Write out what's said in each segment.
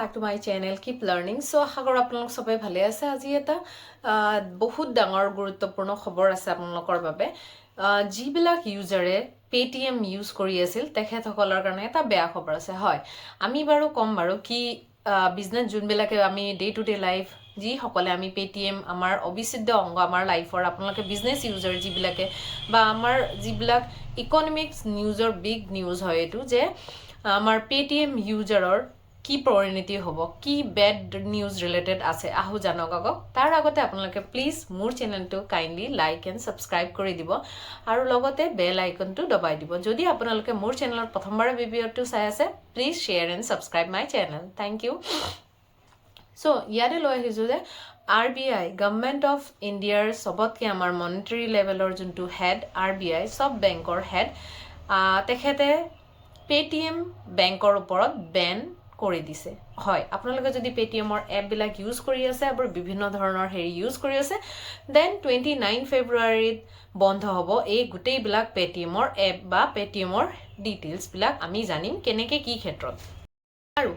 Back to my channel keep learning so' আশা কৰোঁ আপোনালোক চবেই ভালে আছে। আজি এটা বহুত ডাঙৰ গুৰুত্বপূৰ্ণ খবৰ আছে আপোনালোকৰ বাবে। যিবিলাক ইউজাৰে পে'টিএম ইউজ কৰি আছিল, তেখেতসকলৰ কাৰণে এটা বেয়া খবৰ আছে। হয়, আমি বাৰু ক'ম বাৰু কি বিজনেছ যোনবিলাকে আমি ডে টু ডে লাইফ যিসকলে আমি পে'টিএম, আমাৰ অবিচ্ছেদ্য অংগ, আমাৰ লাইফৰ আপোনালোকে বিজনেছ ইউজাৰ যিবিলাকে, বা আমাৰ যিবিলাক ইকনমিক্স নিউজৰ বিগ নিউজ হয় এইটো, যে আমাৰ পে'টিএম ইউজাৰৰ কি পৰিণতি হ'ব? কি বেড নিউজ ৰিলেটেড আছে? আহো জানক আগক। তাৰ আগতে আপোনালোকে প্লিজ মোৰ চেনেলটো কাইণ্ডলি লাইক এণ্ড ছাবস্ক্ৰাইব কৰি দিব আৰু লগতে বেল আইকনটো দবাই দিব। যদি আপোনালোকে মোৰ চেনেলত প্ৰথমবাৰ ভিডিঅ'টো চাই আছে please share and subscribe my channel thank you so' ইয়াতে লৈ আহিছোঁ যে R B I government of ইণ্ডিয়াৰ চবতকৈ আমাৰ মনিটাৰী লেভেলৰ যোনটো হেড আৰ বি আই চব বেংকৰ হেড তেখেতে পে'টিএম বেংকৰ ওপৰত বেন কৰি দিছে। হয়, আপোনালোকে যদি পে'টিএমৰ এপবিলাক ইউজ কৰি আছে আৰু বিভিন্ন ধৰণৰ হেৰি ইউজ কৰি আছে দেন টুৱেণ্টি নাইন ফেব্ৰুৱাৰীত বন্ধ হ'ব এই গোটেইবিলাক পে'টিএমৰ এপ বা পে'টিএমৰ ডিটেইলছবিলাক আমি জানিম কেনেকৈ কি ক্ষেত্ৰত। আৰু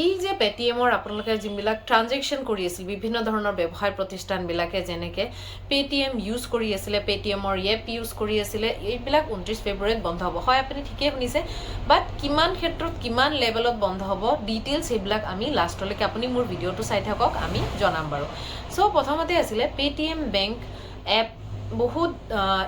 এই যে পে'টিএমৰ আপোনালোকে যোনবিলাক ট্ৰানজেকশ্যন কৰি আছিল, বিভিন্ন ধৰণৰ ব্যৱসায় প্ৰতিষ্ঠানবিলাকে যেনেকৈ পে'টিএম ইউজ কৰি আছিলে পে'টিএমৰ এপ ইউজ কৰি আছিলে, এইবিলাক ঊনত্ৰিছ ফেব্ৰুৱাৰীত বন্ধ হ'ব। হয়, আপুনি ঠিকেই শুনিছে বাট কিমান ক্ষেত্ৰত কিমান লেভেলত বন্ধ হ'ব ডিটেইলছ সেইবিলাক আমি লাষ্টলৈকে আপুনি মোৰ ভিডিঅ'টো চাই থাকক, আমি জনাম বাৰু। চ' প্ৰথমতে আছিলে পে'টিএম বেংক এপ বহুত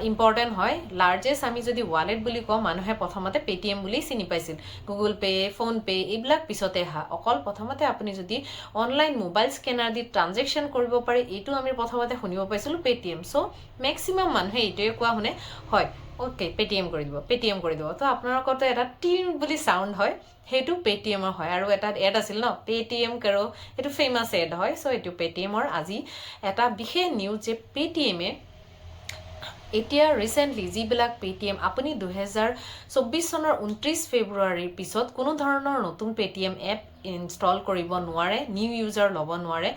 ইম্পৰ্টেণ্ট হয়। লাৰ্জেষ্ট আমি যদি ৱালেট বুলি কওঁ, মানুহে প্ৰথমতে পে'টিএম বুলি চিনি পাইছিল। গুগল পে' ফোনপে' এইবিলাক পিছতে অহা অকল প্ৰথমতে আপুনি যদি অনলাইন মোবাইল স্কেনাৰ দি ট্ৰানজেকশ্যন কৰিব পাৰে, এইটো আমি প্ৰথমতে শুনিব পাইছিলোঁ পে'টিএম চ' মেক্সিমাম মানুহে এইটোৱে কোৱা শুনে, হয় অ'কে পে'টিএম কৰি দিব পে'টিএম কৰি দিব। তো আপোনালোকৰতো এটা টিম বুলি চাউণ্ড হয়, সেইটো পে'টিএমৰ হয়। আৰু এটা এড আছিল ন পে'টিএম কেৰ' এইটো ফেমাছ এড হয়। চ' এইটো পে'টিএমৰ আজি এটা বিশেষ নিউজ যে পে'টিএমে এতিয়া ৰিচেণ্টলি যিবিলাক পে'টিএম আপুনি দুহেজাৰ চৌব্বিছ চনৰ ঊনত্ৰিছ ফেব্ৰুৱাৰীৰ পিছত কোনো ধৰণৰ নতুন পে'টিএম এপ ইনষ্টল কৰিব নোৱাৰে নিউ ইউজাৰ ল'ব নোৱাৰে।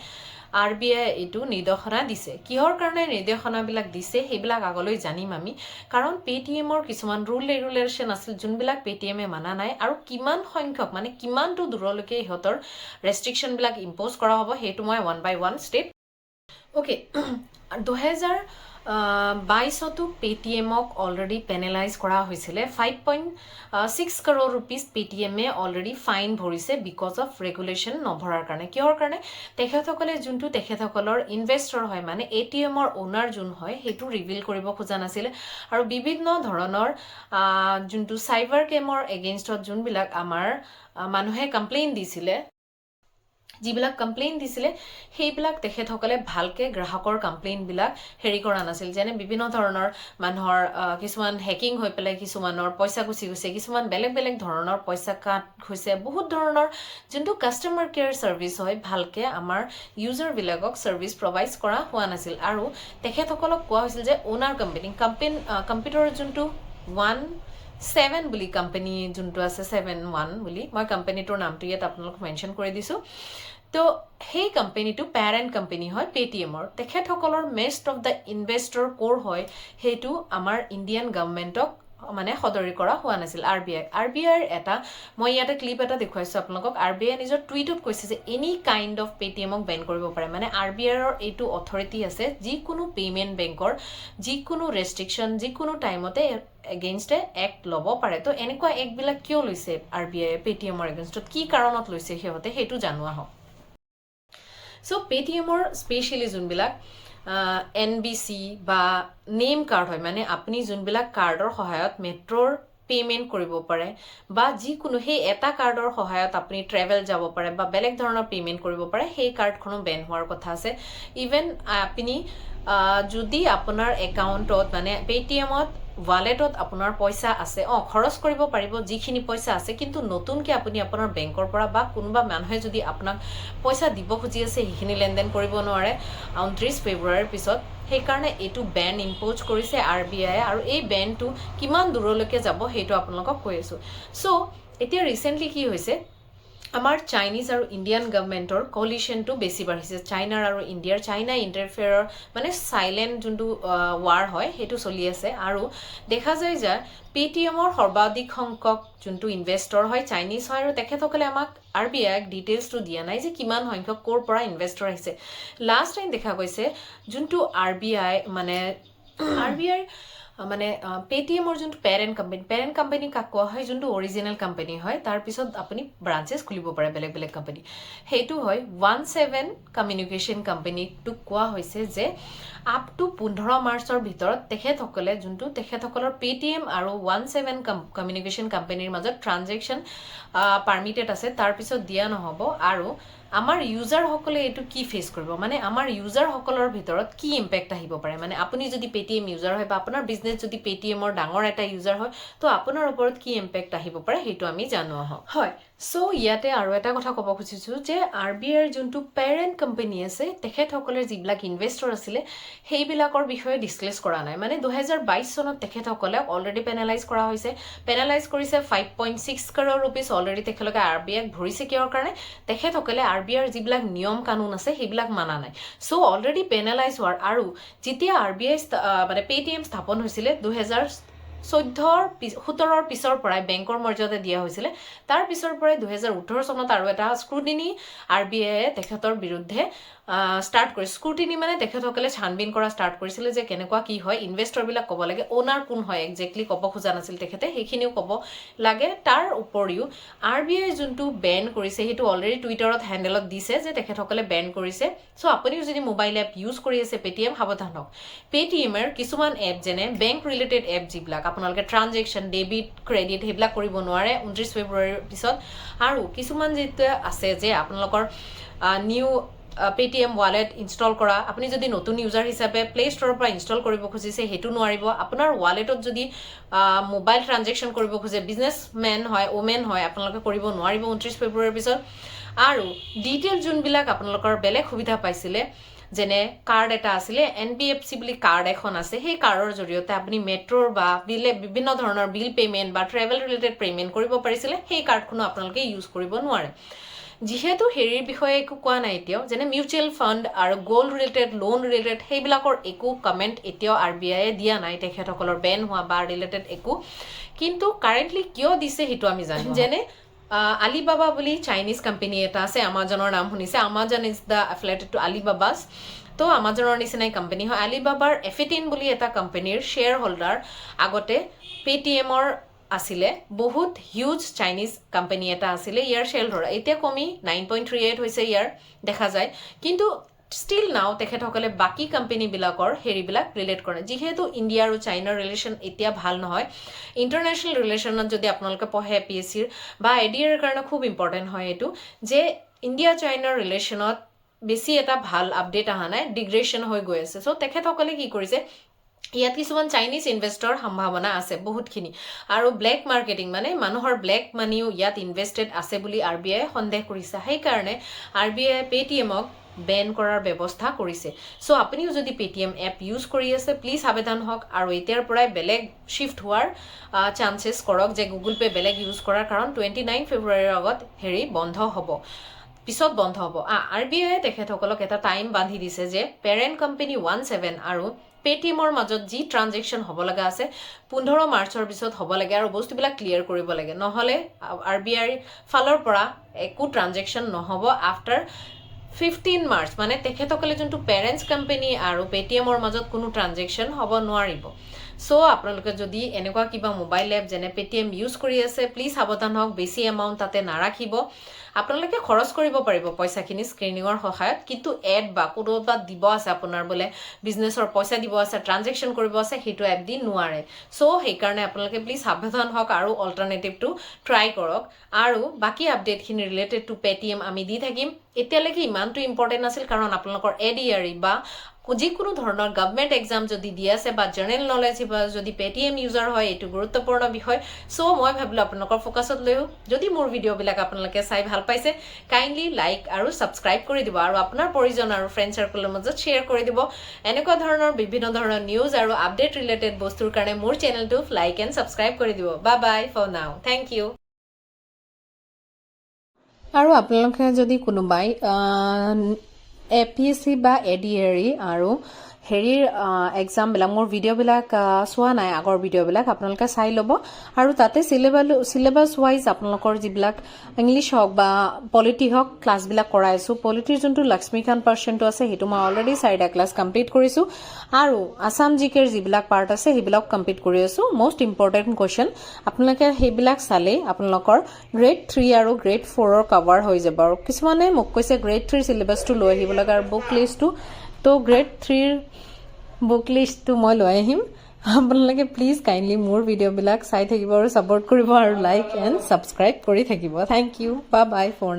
আৰ বি আই এইটো নিৰ্দেশনা দিছে। কিহৰ কাৰণে নিৰ্দেশনাবিলাক দিছে সেইবিলাক আগলৈ জানিম আমি। কাৰণ পে'টিএমৰ কিছুমান ৰুল ৰেগুলেশ্যন আছিল যোনবিলাক পে'টিএমে মানা নাই আৰু কিমান সংখ্যক মানে কিমানটো দূৰলৈকে ইহঁতৰ ৰেষ্ট্ৰিকশ্যনবিলাক ইম্প'জ কৰা হ'ব সেইটো মই one by one step okay দুহেজাৰ বাইছতো পে'টিএমক অলৰেডি পেনেলাইজ কৰা হৈছিলে। Five point six crore rupees পে'টিএমে already fine ভৰিছে বিকজ অফ ৰেগুলেশ্যন নভৰাৰ কাৰণে। কিহৰ কাৰণে? তেখেতসকলে যোনটো তেখেতসকলৰ ইনভেষ্টৰ হয় মানে এ টি এমৰ অ'নাৰ যোন হয়, সেইটো ৰিভিল কৰিব খোজা নাছিলে। আৰু বিভিন্ন ধৰণৰ যোনটো চাইবাৰ কেমৰ এগেইনষ্টত যোনবিলাক আমাৰ মানুহে কমপ্লেইন দিছিলে যিবিলাক কমপ্লেইন দিছিলে, সেইবিলাক তেখেতসকলে ভালকৈ গ্ৰাহকৰ কমপ্লেইনবিলাক হেৰি কৰা নাছিল। যেনে বিভিন্ন ধৰণৰ মানুহৰ কিছুমান হেকিং হৈ পেলাই কিছুমানৰ পইচা গুচি গৈছে, কিছুমান বেলেগ বেলেগ ধৰণৰ পইচা কাট হৈছে বহুত ধৰণৰ যোনটো কাষ্টমাৰ কেয়াৰ ছাৰ্ভিচ হয়, ভালকৈ আমাৰ ইউজাৰবিলাকক ছাৰ্ভিচ প্ৰভাইড কৰা হোৱা নাছিল। আৰু তেখেতসকলক কোৱা হৈছিল যে অ'নাৰ কোম্পেনী কম্পেন কম্পিউটাৰৰ যোনটো ওৱান ছেভেন বুলি কোম্পানী যোনটো আছে ছেভেন ওৱান বুলি, মই কোম্পানীটোৰ নামটো ইয়াত আপোনালোকক মেনশ্যন কৰি দিছোঁ। তো, সেই কোম্পেনীটো পেৰেণ্ট কোম্পানী হয় পে'টিএমৰ তেখেতসকলৰ মেষ্ট অফ দ্য ইনভেষ্টৰ ক'ৰ হয়, সেইটো আমাৰ ইণ্ডিয়ান গভমেণ্টক মানে সদৰি কৰা হোৱা নাছিল R B I. R B আইৰ এটা, মই ইয়াতে ক্লিপ এটা দেখুৱাইছোঁ আপোনালোকক। আৰ বি আই নিজৰ টুইটত কৈছে যে এনি কাইণ্ড অফ পে'টিএমক বেন কৰিব পাৰে। মানে আৰ বি আইৰ এইটো অথৰিটি আছে, যিকোনো পে'মেণ্ট বেংকৰ যিকোনো ৰেষ্ট্ৰিকশ্যন যিকোনো টাইমতে এগেইনষ্টে এক্ট ল'ব পাৰে। তো এনেকুৱা এক্টবিলাক কিয় লৈছে আৰ বি আইয়ে পে'টিএমৰ এগেইনষ্টত কি কাৰণত লৈছে সিহঁতে? সেইটো জানোৱা হওক। চ' পে'টিএমৰ স্পেচিয়েলি যোনবিলাক এন বি চি বা নেম কাৰ্ড হয় মানে আপুনি যোনবিলাক কাৰ্ডৰ সহায়ত মেট্ৰ'ৰ পে'মেণ্ট কৰিব পাৰে বা যিকোনো, সেই এটা কাৰ্ডৰ সহায়ত আপুনি ট্ৰেভেল যাব পাৰে বা বেলেগ ধৰণৰ পে'মেণ্ট কৰিব পাৰে, সেই কাৰ্ডখনো বেন হোৱাৰ কথা আছে। ইভেন আপুনি যদি আপোনাৰ একাউণ্টত মানে পে'টিএমত ৱালেটত আপোনাৰ পইচা আছে। অঁ, খৰচ কৰিব পাৰিব যিখিনি পইচা আছে, কিন্তু নতুনকৈ আপুনি আপোনাৰ বেংকৰ পৰা বা কোনোবা মানুহে যদি আপোনাক পইচা দিব খুজি আছে, সেইখিনি লেনদেন কৰিব নোৱাৰে। ঊনত্ৰিছ ফেব্ৰুৱাৰীৰ পিছত, সেইকাৰণে এইটো বেন ইম্প'জ কৰিছে আৰ বি আইয়ে আৰু এই বেনটো কিমান দূৰলৈকে যাব সেইটো আপোনালোকক কৈ আছোঁ। চ' এতিয়া ৰিচেণ্টলি কি হৈছে? আমাৰ চাইনিজ আৰু ইণ্ডিয়ান গভমেণ্টৰ কলিশ্যনটো বেছি বাঢ়িছে। চাইনাৰ আৰু ইণ্ডিয়াৰ চাইনা ইণ্টাৰফেয়াৰৰ মানে চাইলেণ্ট যোনটো ৱাৰ হয় সেইটো চলি আছে। আৰু দেখা যায় যে পে'টিএমৰ সৰ্বাধিক সংখ্যক যোনটো ইনভেষ্টৰ হয় চাইনিজ হয় আৰু তেখেতসকলে আমাক আৰ বি আইক ডিটেইলছটো দিয়া নাই যে কিমান সংখ্যক ক'ৰ পৰা ইনভেষ্টৰ আহিছে। লাষ্ট টাইম দেখা গৈছে যোনটো আৰ বি আই মানে আৰ বি আইৰ মানে পে'টিএমৰ যোনটো পেৰেণ্ট কোম্পানী পেৰেণ্ট কোম্পানী কাক কোৱা হয়, যোনটো অৰিজিনেল কোম্পানী হয় তাৰপিছত আপুনি ব্ৰাঞ্চেছ খুলিব পাৰে বেলেগ বেলেগ কোম্পানী সেইটো হয় ওৱান ছেভেন কমিউনিকেশ্যন কোম্পানীটোক কোৱা হৈছে যে আপ টু পোন্ধৰ মাৰ্চৰ ভিতৰত তেখেতসকলে, যোনটো তেখেতসকলৰ পে'টিএম আৰু ওৱান ছেভেন কমিউনিকেশ্যন কোম্পানীৰ মাজত ট্ৰানজেকশ্যন পাৰ্মিটেড আছে তাৰপিছত দিয়া নহ'ব। আৰু আমাৰ ইউজাৰসকলে এইটো কি ফেচ কৰিব? মানে আমাৰ ইউজাৰসকলৰ ভিতৰত কি ইম্পেক্ট আহিব পাৰে? মানে আপুনি যদি পে'টিএম ইউজাৰ হয় বা আপোনাৰ বিজনেছ যদি পে'টিএমৰ ডাঙৰ এটা ইউজাৰ হয়, তো আপোনাৰ ওপৰত কি ইম্পেক্ট আহিব পাৰে সেইটো আমি জানো আহক। হয়। চ' ইয়াতে আৰু এটা কথা ক'ব খুজিছোঁ যে আৰ বি আইৰ যোনটো পেৰেণ্ট কোম্পানী আছে তেখেতসকলে যিবিলাক ইনভেষ্টৰ আছিলে, সেইবিলাকৰ বিষয়ে ডিছক্লেছ কৰা নাই। মানে দুহেজাৰ বাইছ চনত তেখেতসকলে অলৰেডি পেনেলাইজ কৰা হৈছে। পেনেলাইজ কৰিছে five point six crore rupees already তেখেতলোকে আৰ বি আইক ভৰিছে কিহৰ কাৰণে। তেখেতসকলে আৰ বি আইৰ যিবিলাক নিয়ম কানুন আছে, সেইবিলাক মানা নাই। চ' অলৰেডি পেনেলাইজ হোৱাৰ আৰু যেতিয়া আৰ বি আই মানে পে'টিএম স্থাপন হৈছিলে দুহেজাৰ চৈধ্যৰ পিছ, সোতৰৰ পিছৰ পৰাই বেংকৰ মৰ্যাদা দিয়া হৈছিলে। তাৰ পিছৰ পৰাই দুহেজাৰ ওঠৰ চনত আৰু এটা স্ক্ৰুটিনি আৰ বি আইয়ে তেখেতৰ বিৰুদ্ধে ষ্টাৰ্ট কৰিছে স্ক্ৰুটিনি মানে তেখেতসকলে ছানবিন কৰা ষ্টাৰ্ট কৰিছিলে যে কেনেকুৱা কি হয় ইনভেষ্টৰবিলাক ক'ব লাগে অ'নাৰ কোন হয় একজেক্টলি ক'ব খোজা নাছিল তেখেতে, সেইখিনিও ক'ব লাগে। তাৰ উপৰিও আৰ বি আই যোনটো বেন কৰিছে, সেইটো অলৰেডি টুইটাৰত হেণ্ডেলত দিছে যে তেখেতসকলে বেন কৰিছে। চ' আপুনিও যদি মোবাইল এপ ইউজ কৰি আছে পে'টিএম সাৱধান হওক। পে'টিএমৰ কিছুমান এপ যেনে বেংক ৰিলেটেড এপ যিবিলাক আপোনালোকে ট্ৰানজেকশ্যন ডেবিট ক্ৰেডিট সেইবিলাক কৰিব নোৱাৰে ঊনত্ৰিছ ফেব্ৰুৱাৰীৰ পিছত। আৰু কিছুমান যিটো আছে যে আপোনালোকৰ নিউ পে'টিএম ৱালেট ইনষ্টল কৰা, আপুনি যদি নতুন ইউজাৰ হিচাপে প্লে' ষ্ট'ৰৰ পৰা ইনষ্টল কৰিব খুজিছে, সেইটো নোৱাৰিব। আপোনাৰ ৱালেটত যদি মোবাইল ট্ৰানজেকশ্যন কৰিব খোজে বিজনেছমেন হয় ওমেন হয়, আপোনালোকে কৰিব নোৱাৰিব ঊনত্ৰিছ ফেব্ৰুৱাৰীৰ পিছত। আৰু ডিটেইল যোনবিলাক আপোনালোকৰ বেলেগ সুবিধা পাইছিলে যেনে কাৰ্ড এটা আছিলে এন বি এফ চি বুলি কাৰ্ড এখন আছে সেই কাৰ্ডৰ জৰিয়তে আপুনি মেট্ৰ'ৰ বা বিলে বিভিন্ন ধৰণৰ বিল পে'মেণ্ট বা ট্ৰেভেল ৰিলেটেড পে'মেণ্ট কৰিব পাৰিছিলে সেই কাৰ্ডখনো আপোনালোকে ইউজ কৰিব নোৱাৰে। যিহেতু হেৰিৰ বিষয়ে একো কোৱা নাই এতিয়াও যেনে মিউচুৱেল ফাণ্ড আৰু গ'ল্ড ৰিলেটেড লোন ৰিলেটেড সেইবিলাকৰ একো কমেণ্ট এতিয়াও আৰ বি আইয়ে দিয়া নাই তেখেতসকলৰ বেন হোৱা বা ৰিলেটেড একো। কিন্তু কাৰেণ্টলি কিয় দিছে সেইটো আমি জানো। যেনে আলিবাবা বুলি চাইনিজ কোম্পেনী এটা আছে আমাজনৰ নাম শুনিছে। Amazon is the affiliated to আলিবাবাছ তো আমাজনৰ নিচিনাই কোম্পানী হয়। আলিবাবাৰ এফিটিন বুলি এটা কোম্পানীৰ শ্বেয়াৰ হোল্ডাৰ আগতে পে'টিএমৰ আছিলে। বহুত হিউজ চাইনিজ কোম্পানী এটা আছিলে, ইয়াৰ শ্বেয়াৰ হোল্ডাৰ এতিয়া কমি নাইন পইণ্ট থ্ৰী এইট হৈছে ইয়াৰ, দেখা যায়। কিন্তু ষ্টিল নাও তেখেতসকলে বাকী কোম্পানীবিলাকৰ হেৰিবিলাক ৰিলেট কৰে। যিহেতু ইণ্ডিয়া আৰু চাইনাৰ ৰিলেশ্যন এতিয়া ভালো নহয় ইণ্টাৰনেশ্যনেল ৰিলেশ্যনত যদি আপোনালোকে পঢ়ে পি এছ চিৰ বা এ ডি এৰ কাৰণে খুব ইম্পৰ্টেণ্ট হয় এইটো, যে ইণ্ডিয়া চাইনাৰ ৰিলেশ্যনত বেছি এটা ভালো আপডেট অহা নাই ডিগ্ৰেশ্যন হৈ গৈ আছে। চ' তেখেতসকলে কি কৰিছে, ইয়াত কিছুমান চাইনিজ ইনভেষ্টৰ সম্ভাৱনা আছে বহুতখিনি। আৰু ব্লেক মাৰ্কেটিং মানে মানুহৰ ব্লেক মানিও ইয়াত ইনভেষ্টেড আছে বুলি আৰ বি আইয়ে সন্দেহ কৰিছে। সেইকাৰণে আৰ বি আই পে'টিএমক বেন কৰাৰ ব্যৱস্থা কৰিছে। চ' আপুনিও যদি পে'টিএম এপ ইউজ কৰি আছে প্লিজ সাৱধান হওক আৰু এতিয়াৰ পৰাই বেলেগ শ্বিফ্ট হোৱাৰ চান্সেছ কৰক যে গুগল পে' বেলেগ ইউজ কৰাৰ কাৰণ টুৱেণ্টি নাইন ফেব্ৰুৱাৰীৰ আগত হেৰি বন্ধ হ'ব। পিছত বন্ধ হ'ব। আৰ বি আইয়ে তেখেতসকলক এটা টাইম বান্ধি দিছে যে পেৰেণ্ট কোম্পানী ওৱান ছেভেন আৰু পে'টিএমৰ মাজত যি ট্ৰানজেকশ্যন হ'ব লগা আছে, পোন্ধৰ মাৰ্চৰ পিছত হ'ব লাগে আৰু বস্তুবিলাক ক্লিয়াৰ কৰিব লাগে। নহ'লে আৰ বি আইৰ ফালৰ পৰা একো ট্ৰানজেকশ্যন নহ'ব আফটাৰ ফিফটিন মাৰ্চ মানে তেখেতসকলে যোনটো পেৰেণ্টছ কোম্পেনী আৰু পে'টিএমৰ মাজত কোনো ট্ৰানজেকশ্যন হ'ব নোৱাৰিব। চ' আপোনালোকে যদি এনেকুৱা কিবা মোবাইল এপ যেনে পে'টিএম ইউজ কৰি আছে প্লিজ সাৱধান হওক, বেছি এমাউণ্ট তাতে নাৰাখিব। আপোনালোকে খৰচ কৰিব পাৰিব পইচাখিনি স্ক্ৰিনিঙৰ সহায়ত, কিন্তু এড বা ক'ৰবাত দিব আছে আপোনাৰ বোলে বিজনেছৰ পইচা দিব আছে ট্ৰানজেকশ্যন কৰিব আছে, সেইটো এপ দি নোৱাৰে। চ' সেইকাৰণে আপোনালোকে প্লিজ সাৱধান হওক আৰু অল্টাৰনেটিভটো ট্ৰাই কৰক। আৰু বাকী আপডেটখিনি ৰিলেটেড টু পে'টিএম আমি দি থাকিম। এতিয়ালৈকে ইমানটো ইম্পৰ্টেণ্ট নাছিল কাৰণ আপোনালোকৰ এ ডি আৰ বা যিকোনো ধৰণৰ গভমেণ্ট এক্সাম যদি দি আছে বা জেনেৰেল নলেজ বা যদি পে'টিএম ইউজাৰ হয়, এইটো গুৰুত্বপূৰ্ণ বিষয়। চ' মই ভাবিলোঁ আপোনালোকৰ ফ'কাছত লৈও যদি মোৰ ভিডিঅ'বিলাক আপোনালোকে চাই ভালো পাইছে কাইণ্ডলি লাইক আৰু ছাবস্ক্ৰাইব কৰি দিব আৰু আপোনাৰ পৰিজন আৰু ফ্ৰেণ্ড চাৰ্কলৰ মাজত শ্বেয়াৰ কৰি দিব। এনেকুৱা ধৰণৰ বিভিন্ন ধৰণৰ নিউজ আৰু আপডেট ৰিলেটেড বস্তুৰ কাৰণে মোৰ চেনেলটো লাইক এণ্ড ছাবস্ক্ৰাইব কৰি দিব। বা bye for now thank you আৰু আপোনালোকে যদি কোনোবাই এ পি চি বা এ ডি এৰি আৰু হেৰিৰ এক্সামবিলাক মোৰ ভিডিঅ'বিলাক চোৱা নাই, আগৰ ভিডিঅ'বিলাক আপোনালোকে চাই ল'ব। আৰু তাতে চিলেবাছ চিলেবাছ ৱাইজ আপোনালোকৰ যিবিলাক ইংলিছ হওক বা পলিটি হওক ক্লাছবিলাক কৰাইছোঁ পলিটিৰ যোনটো লক্ষ্মীকান্ত পাৰ্চেণ্টটো আছে, সেইটো মই অলৰেডি চাৰিটা ক্লাছ কমপ্লিট কৰিছোঁ। আৰু আছাম জি কেৰ যিবিলাক পাৰ্ট আছে, সেইবিলাক কমপ্লিট কৰি আছোঁ। মষ্ট ইম্পৰ্টেণ্ট কুৱেশ্যন আপোনালোকে সেইবিলাক চালেই আপোনালোকৰ গ্ৰেড থ্ৰী আৰু গ্ৰেড ফ'ৰৰ কভাৰ হৈ যাব। আৰু কিছুমানে মোক কৈছে গ্ৰেড থ্ৰীৰ চিলেবাছটো লৈ আহিব লাগে আৰু বুক লিষ্টটো তো গ্ৰেড থ্ৰীৰ বুক লিষ্টটো মই লৈ আহিম। আপোনালোকে প্লিজ কাইণ্ডলি মোৰ ভিডিঅ'বিলাক চাই থাকিব আৰু ছাপৰ্ট কৰিব আৰু লাইক এণ্ড ছাবস্ক্ৰাইব কৰি থাকিব। থেংক ইউ বা বাই ফৰ